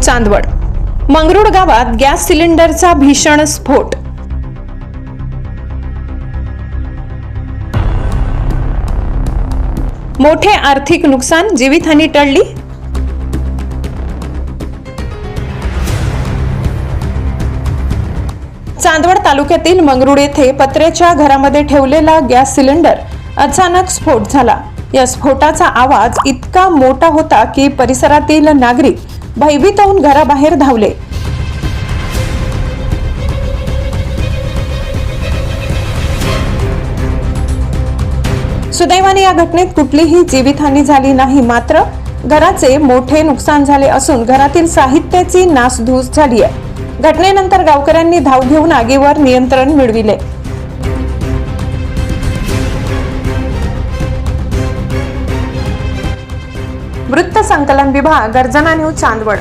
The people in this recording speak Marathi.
चांदवड. मंगरुळ गावात गॅस सिलेंडरचा भीषण स्फोट. मोठे आर्थिक नुकसान जीवितहानी टळली? चांदवड तालुक्यातील मंगरुळ येथे पत्र्याच्या घरामध्ये ठेवलेला गॅस सिलेंडर अचानक स्फोट झाला. या स्फोटाचा आवाज इतका मोठा होता की परिसरातील नागरिक भयभीत होऊन घराबाहेर धावले. सुदैवाने या घटनेत कुठलीही जीवितहानी झाली नाही मात्र घराचे मोठे नुकसान झाले असून घरातील साहित्याची नासधूस झाली आहे घटनेनंतर गावकऱ्यांनी धाव घेऊन आगीवर नियंत्रण मिळविले. वृत्त संकलन विभाग गर्जना न्यूज चांदवड